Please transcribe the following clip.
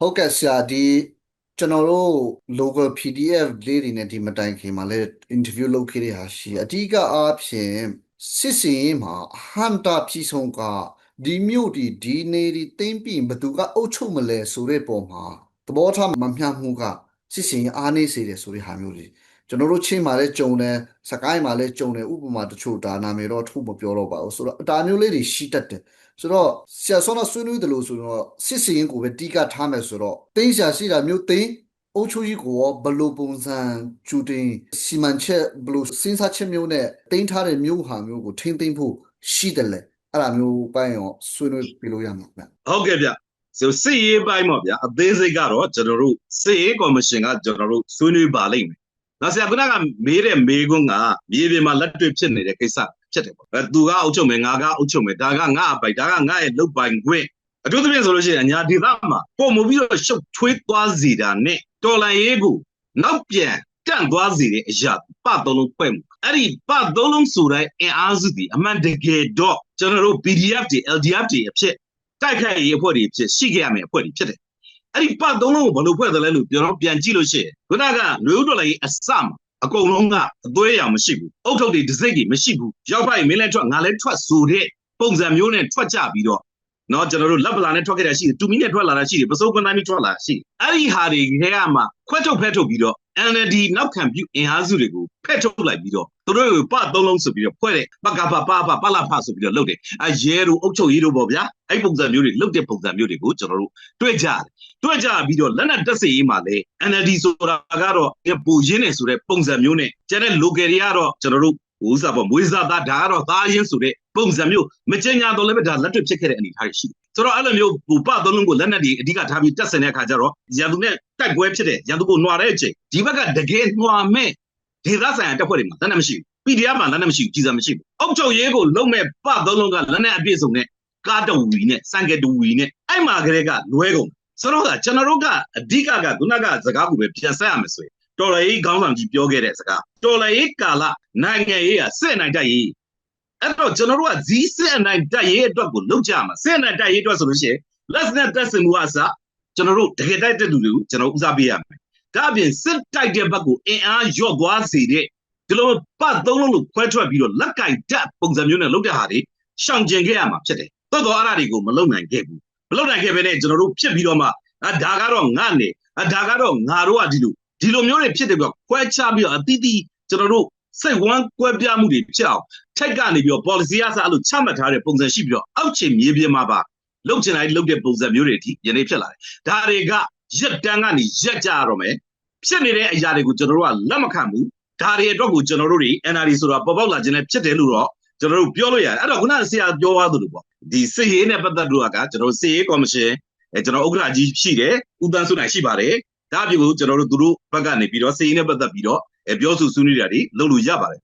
ဟုတ်ကဲ့ဆရာဒီကျွန်တော်တို့ local PDF လေးတွေနဲ့ဒီမတိုင်ခင်မှာလည်း interview လုပ်ခဲ့တဲ့ဟာရှိတယ်အဓိကအားဖြင့်စစ်စင်ရေးမှာအဟံတာပြည်ဆုံးကဒီမြို့ဒီဒီနေဒီတင်းပြီးဘသူကအုပ်ချုပ်မလဲဆိုတဲ့ပုံမှာသဘောထားမမျှမှုကစစ်စင်ရေးအားနေစေတယ်ဆိုတဲ့ဟာမျိုးတွေ ကျွန်တော်တို့ချင်းမှာလည်းကြုံတယ်စကိုင်းမှာလည်းကြုံတယ်ဥပမာတချို့ဒါနာမည်တော့ထုတ်မပြောတော့ပါဘူးဆိုတော့အတားမျိုးလေးတွေရှိတတ်တယ်ဆိုတော့ဆရာဆောင်းတော့ဆွေးနွေးတယ်လို့ဆိုတော့စစ်စင်ရင်ကိုပဲတီးကထားမယ်ဆိုတော့တင်းရှာရှိတာမျိုးတင်းအုတ်ချိုကြီးကိုရောဘယ်လိုပုံစံကျူတင်စီမံချက်ဘယ်လိုစဉ်းစားချက်မျိုးနဲ့တင်းထားတဲ့မျိုးဟာမျိုးကိုထိမ့်သိမ့်ဖို့ရှိတယ်လေအဲ့ဒါမျိုးပိုင်းရောဆွေးနွေးပြလို့ရမှာဗျဟုတ်ကဲ့ဗျဆိုစစ်ရေးပိုင်းပေါ့ဗျာအသေးစိတ်ကတော့ကျွန်တော်တို့စစ်ရေးကော်မရှင်ကကျွန်တော်တို့ဆွေးနွေးပါလိမ့်မယ်။ နောက်ဆရာကကမေးတဲ့မေးခွန်းကမြေပြင်မှာလက်တွေ့ဖြစ်နေတဲ့ကိစ္စဖြစ်တယ်ပေါ့။အဲသူကအုပ်ချုပ်မယ်ငါကအုပ်ချုပ်မယ်ဒါကငါအပိုင်ဒါကငါရဲ့လုပ်ပိုင်ခွင့်အထူးသဖြင့်ဆိုလို့ရှိရင်အညာဒေသမှာပုံမပြီးတော့ရှုပ်ထွေးသွားစေတာနဲ့တော်လန်ရေးကိုနောက်ပြန်တန့်သွားစေတဲ့အရာပသုံးလုံးဖွဲ့မှုအဲ့ဒီပသုံးလုံးဆိုတဲ့အင်အားစုဒီအမှန်တကယ်တော့ကျွန်တော်တို့ PDF တွေ LDF တွေအဖြစ်တိုက်ခိုက်ရေးအဖွဲ့တွေဖြစ်ရှိခဲ့ရမယ်အဖွဲ့တွေဖြစ်တယ် အဲ့ဒီပတ်သုံးလုံးကိုဘယ်လိုဖွဲ့တယ်လဲလို့ကျွန်တော်ပြန်ကြည့်လို့ရှိရင်ခုနကလူဦးတော်လည်းအစမှာအကုန်လုံးကအသွေးရောင်မရှိဘူးအုတ်ထုတ်တွေဒစိတ်တွေမရှိဘူးရောက်ဖိုက်မင်းလည်းထွက်ငါလည်းထွက်ဆိုတဲ့ပုံစံမျိုးနဲ့ထွက်ကြပြီးတော့ နော်ကျွန်တော်တို့လက်ပလာနဲ့ထွက်ခဲ့တာရှိတယ်တူမီနဲ့ထွက်လာတာရှိတယ်ပစိုးကွန်းတိုင်းထွက်လာတာရှိတယ်အဲ့ဒီဟာတွေခဲကမှခွဲထုတ်ဖဲထုတ်ပြီးတော့ NLD နောက်ခံပြုအင်အားစုတွေကိုဖဲ့ထုတ်လိုက်ပြီးတော့သူတို့ကိုပသုံးလုံးဆိုပြီးတော့ဖွဲ့တဲ့ပကပပပပလဖဆိုပြီးတော့လုပ်တယ်အဲရဲတို့အုပ်ချုပ်ရေးတို့ပေါ့ဗျာအဲ့ပုံစံမျိုးတွေလုပ်တဲ့ပုံစံမျိုးတွေကိုကျွန်တော်တို့တွေ့ကြတယ်တွေ့ကြပြီးတော့လက်နက်တက်စေရေးမှာလေ NLD ဆိုတာကတော့ပူရင်းနေဆိုတဲ့ပုံစံမျိုးနဲ့ကျန်တဲ့ local တွေကတော့ကျွန်တော်တို့ ဥစားပေါ့မွေးစားသားဒါကတော့သားရင်းဆိုတဲ့ပုံစံမျိုးမကျင်ညာတော့လည်းပဲဒါလက်တွေ့ဖြစ်ခဲ့တဲ့အနေအထားရှိတယ်ဆိုတော့အဲ့လိုမျိုးဘူပသုံးလုံးကိုလက်နက်တွေအဓိကထားပြီးတက်ဆင်တဲ့အခါကျတော့ရန်သူနဲ့တိုက်ပွဲဖြစ်တဲ့ရန်သူကိုနှွာတဲ့အချိန်ဒီဘက်ကတကယ်နှွာမဲ့ဒေသဆိုင်ရာတပ်ဖွဲ့တွေမှာလက်နက်မရှိဘူး PDF မှာလက်နက်မရှိဘူးကြီးစားမရှိဘူးအောက်ချုပ်ရေးကိုလုံးမဲ့ပသုံးလုံးကလက်နက်အပြည့်စုံနဲ့ကားတဝီနဲ့စံကတဝီနဲ့အဲ့မှာကလေးကလွဲကုန်ဆိုတော့ကကျွန်တော်တို့ကအဓိကကခုနကစကားကိုပဲပြန်ဆက်ရမယ်ဆိုရင် တော်လှန်ရေးခေါင်းဆောင်ကြီးပြောခဲ့တဲ့စကားတော်လှန်ရေးကာလနိုင်ငံရေးကစစ်နိုင်တတ်ရေးအဲ့တော့ကျွန်တော်တို့ကဇီးစစ်အနိုင်တတ်ရေးအတွက်ကိုလုပ်ကြမှာစစ်အနိုင်တတ်ရေးအတွက်ဆိုလို့ရှိရင်လက်နဲ့တက်စင်မှုအစားကျွန်တော်တို့တကယ်တိုက်တဲ့လူတွေကိုကျွန်တော်ဦးစားပေးရမယ်ဒါအပြင်စစ်တိုက်တဲ့ဘက်ကိုအင်အားလျော့သွားစေတဲ့ဒီလိုပတ်သုံးလုံးလို့ခွဲထွက်ပြီးတော့လက်ကင်တက်ပုံစံမျိုးနဲ့လုပ်တဲ့ဟာတွေရှောင်ကျင်ခဲ့ရမှာဖြစ်တယ်တော်တော်အဲ့ဒါတွေကိုမလုပ်နိုင်ခဲ့ဘူးမလုပ်နိုင်ခဲ့ဘဲနဲ့ကျွန်တော်တို့ဖြစ်ပြီးတော့မှဒါကတော့ငါနဲ့ဒါကတော့ငါတို့ကဒီလို ဒီလိုမျိုးတွေဖြစ်တယ်ပြီးတော့ခွဲခြားပြီးတော့အတိအသီးကျွန်တော်တို့စိတ်ဝမ်းကွဲပြားမှုတွေဖြစ်အောင်ထိတ်ကနေပြီးတော့ policy အစားအဲ့လိုချမှတ်ထားတဲ့ပုံစံရှိပြီးတော့အောက်ခြေမြေပြင်မှာပါလုတ်ချင်တိုင်းလုတ်တဲ့ပုံစံမျိုးတွေအထိယနေ့ဖြစ်လာတယ်ဒါတွေကရက်တန်းကနေရက်ကြရတော့မယ်ဖြစ်နေတဲ့အရာတွေကိုကျွန်တော်တို့ကလက်မခံဘူးဒါတွေအတွက်ကိုကျွန်တော်တို့တွေ NRD ဆိုတာပေါ်ပေါက်လာခြင်းနဲ့ဖြစ်တယ်လို့တော့ကျွန်တော်တို့ပြောလို့ရတယ်အဲ့တော့ခုနကဆရာပြောသွားသလိုပေါ့ဒီစစ်ရေးနဲ့ပတ်သက်လို့ကကျွန်တော်စစ်ရေးကော်မရှင်အဲကျွန်တော်ဥက္ကဋ္ဌကြီးရှိတယ်ဦးတန်းစုနိုင်ရှိပါတယ် ဒါအပြင်ကိုကျွန်တော်တို့သူတို့ဘက်ကနေပြီးတော့စစ်ရေးနဲ့ပတ်သက်ပြီးတော့ပြောဆိုဆွေးနွေးတာတွေလုပ်လို့ရပါတယ်